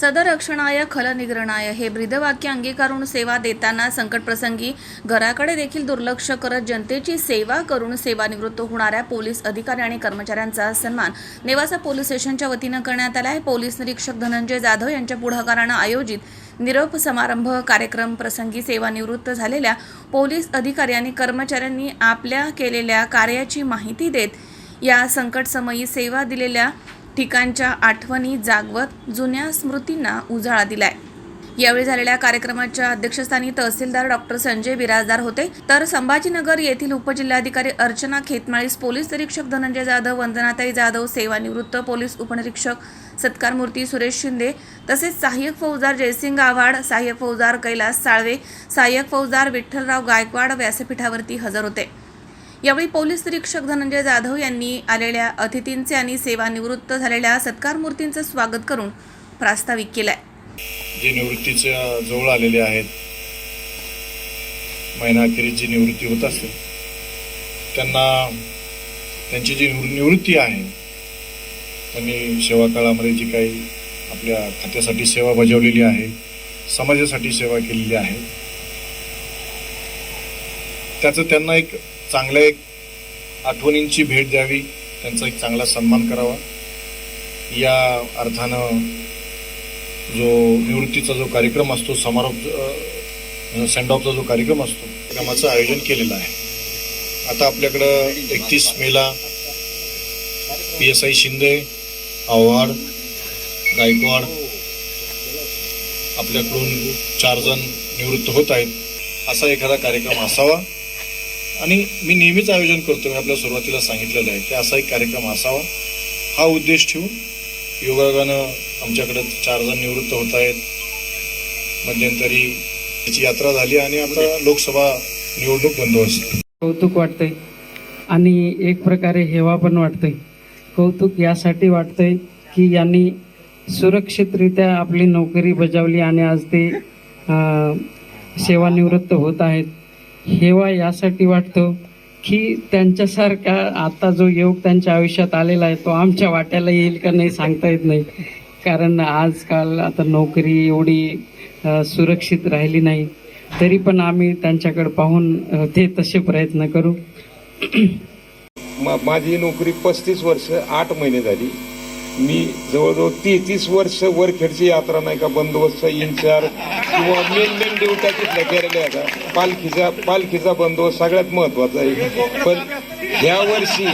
सदरक्षणाय खलनिग्रणाय हे ब्रीदवाक्य अंगीकारून सेवा देताना संकटप्रसंगी घराकडे देखील दुर्लक्ष करत जनतेची सेवा करून सेवानिवृत्त होणाऱ्या पोलीस अधिकारी आणि कर्मचाऱ्यांचा सन्मान. नेवासा पोलीस स्टेशनच्या वतीनं करण्यात आला आहे. पोलीस निरीक्षक धनंजय जाधव यांच्या पुढाकारानं आयोजित निरोप समारंभ कार्यक्रम प्रसंगी सेवानिवृत्त झालेल्या पोलीस अधिकारी आणि कर्मचाऱ्यांनी आपल्या केलेल्या कार्याची माहिती देत या संकटसमयी सेवा दिलेल्या ठिकाणच्या आठवणी जागवत जुन्या स्मृतींना उजाळा दिलाय. यावेळी झालेल्या कार्यक्रमाच्या अध्यक्षस्थानी तहसीलदार डॉक्टर संजय बिराजदार होते. तर संभाजीनगर येथील उपजिल्हाधिकारी अर्चना खेतमाळीस पोलीस निरीक्षक धनंजय जाधव वंदनाताई जाधव सेवानिवृत्त पोलीस उपनिरीक्षक सत्कारमूर्ती सुरेश शिंदे तसेच सहाय्यक फौजदार जयसिंग आव्हाड सहाय्यक फौजदार कैलास साळवे सहाय्यक फौजदार विठ्ठलराव गायकवाड व्यासपीठावरती हजर होते. यावेळी पोलीस निरीक्षक धनंजय जाधव यांनी आलेल्या अतिथींचे आणि सेवानिवृत्त झालेल्या सत्कारमूर्तींचं स्वागत करून प्रास्ताविक केलंय. जे निवृत्तीच्या जवळ आलेले आहेत महिनाअखेरीस जी निवृत्ती होत असते त्यांना त्यांची जी निवृत्ती आहे त्यांनी सेवा काळामध्ये जी काही आपल्या खात्यासाठी सेवा बजावलेली आहे समाजासाठी सेवा केलेली आहे त्याचं त्यांना एक चांगल्या एक आठवणींची भेट द्यावी त्यांचा एक चांगला सन्मान करावा. या अर्थानं जो निवृत्तीचा जो कार्यक्रम असतो समारोप सेंड ऑफचा जो कार्यक्रम असतो कार्यक्रमाचं आयोजन केलेलं आहे. आता आपल्याकडं एकतीस मेला P S I Shinde Awhad Gaikwad आपल्याकडून चार जण निवृत्त होत आहेत. असा एखादा कार्यक्रम असावा. आणि मी नेहमीच आयोजन करतो मी आपल्या सुरुवातीला सांगितलेलं आहे की असा एक कार्यक्रम असावा. हा उद्देश ठेवून योगायोगानं आमच्याकडे चार जण निवृत्त होत आहेत. मध्यंतरी त्याची यात्रा झाली आणि आता लोकसभा निवडणूक बंदोबस्त कौतुक वाटतंय आणि एक प्रकारे हेवा पण वाटतंय. कौतुक यासाठी वाटतंय की यांनी सुरक्षितरित्या आपली नोकरी बजावली आणि आज ते सेवानिवृत्त होत आहेत. हेवा यासाठी वाटतो की त्यांच्यासारखा आता जो योग त्यांच्या आयुष्यात आलेला आहे तो आमच्या वाट्याला येईल का नाही सांगता येत नाही. कारण आजकाल आता नोकरी एवढी सुरक्षित राहिली नाही. तरी पण आम्ही त्यांच्याकडे पाहून ते तसे प्रयत्न करू. माझी नोकरी पस्तीस वर्ष आठ महिने झाली. मी जवळजवळ तेहतीस वर्ष वरखेडची यात्रा नाही का बंदोबस्त इन्चार्ज किंवा मेन मेन ड्युट्या तिथल्या केलेल्या का पालखीचा पालखीचा बंदोबस्त सगळ्यात महत्त्वाचा आहे. पण ह्या वर्षी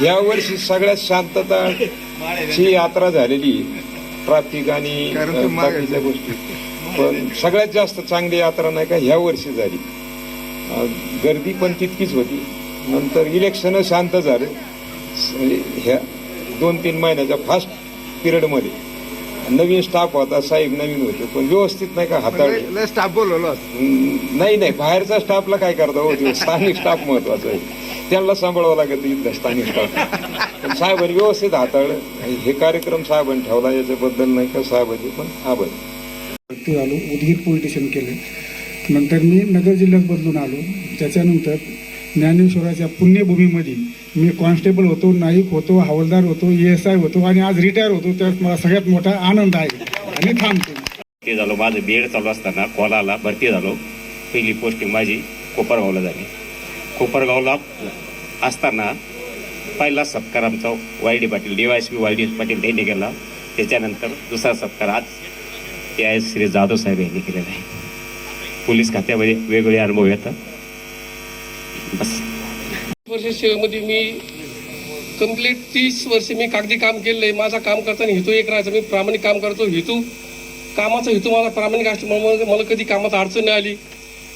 ह्या वर्षी सगळ्यात शांतताची यात्रा झालेली ट्रॅफिक आणि बाकीच्या गोष्टी. पण सगळ्यात जास्त चांगली यात्रा नाही का ह्या वर्षी झाली. गर्दी पण तितकीच होती. नंतर इलेक्शन शांत झालं. ह्या दोन तीन महिन्याच्या फास्ट पिरियडमध्ये नवीन स्टाफ होता साहेब नवीन होते पण व्यवस्थित नाही का हाताळले. स्टाफ बोलवला नाही नाही बाहेरच्या स्टाफला काय करता हो ते स्थानिक स्टाफ महत्त्वाचा आहे. त्यांना सांभाळावं लागत इथल्या स्थानिक स्टाफ पण साहेबांनी व्यवस्थित हाताळलं. हे कार्यक्रम साहेबांनी ठेवला याच्याबद्दल नाही का साहेबांचे पण आभार. वरती आलो उदगीर पोलीस स्टेशन केलं. नंतर मी नगर जिल्ह्यात बदलून आलो. त्याच्यानंतर ज्ञानेश्वराच्या पुण्यभूमीमध्ये मी कॉन्स्टेबल होतो नाईक होतो हवालदार होतो ए एस आय होतो आणि आज रिटायर होतो. त्यात मला सगळ्यात मोठा आनंद आहे. आणि थांबतो. ते झालो. माझं बी एड चालू असताना कोलाला भरती झालो. पहिली पोस्टिंग माझी कोपरगावला झाली. कोपरगावला असताना पहिला सत्कार आमचा Y D Patil D Y P Y D Patil यांनी केला. त्याच्यानंतर दुसरा सत्कार आज ए आय श्री जाधव साहेब यांनी केलेला आहे. पोलीस खात्यामध्ये वेगवेगळे अनुभव येतात. बस. वर्ष सेवेमध्ये मी कंप्लीट तीस वर्ष मी कागदी काम केलेलं आहे. माझा काम करताना हेतू एक राहायचा. मी प्रामाणिक काम करतो. हेतू कामाचा हेतू माझा प्रामाणिक असल्यामुळे मला कधी कामात अडचण नाही आली.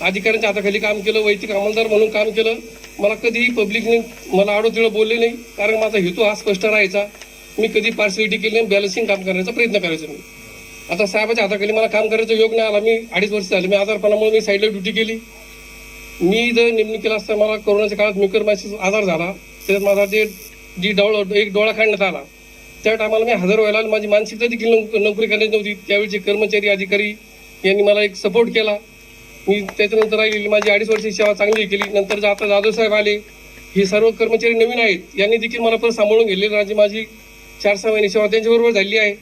अधिकाऱ्यांच्या हाताखाली काम केलं वैयक्तिक अंमलदार म्हणून काम केलं. मला कधीही पब्लिकने मला आडोतिळं बोलले नाही. कारण माझा हेतू हा स्पष्ट राहायचा. मी कधी पार्सलिटी केली नाही. बॅलन्सिंग काम करण्याचा प्रयत्न करायचो मी. आता साहेबाच्या हाताखाली मला काम करायचा योग नाही आला. मी अडीच वर्ष झाले. मी आजारपणामुळे मी साईडला ड्युटी केली. मी जर नेमणूक केला असता मला कोरोनाच्या काळात म्युकरमायसिस आजार झाला. त्याच्यात माझा जे जी डोळ एक डोळा काढण्यात आला. त्या टायमाला मी हजर व्हायला आणि माझी मानसिकता देखील नोकरी करण्याची नव्हती. त्यावेळीचे कर्मचारी अधिकारी यांनी मला एक सपोर्ट केला. मी त्याच्यानंतर राहिलेली माझी अडीच वर्षाची सेवा चांगली केली. नंतर जे आता जाधव साहेब आले हे सर्व कर्मचारी नवीन आहेत. यांनी देखील मला परत सांभाळून घेतले. माझी माझी चार सहा महिने सेवा त्यांच्याबरोबर झाली आहे.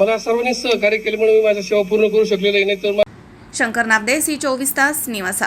मला सर्वांनी सहकार्य केल्यामुळे मी माझ्या सेवा पूर्ण करू शकलेलो आहे. नाही तर शंकर नागदे सी चोवीस तास निवासा.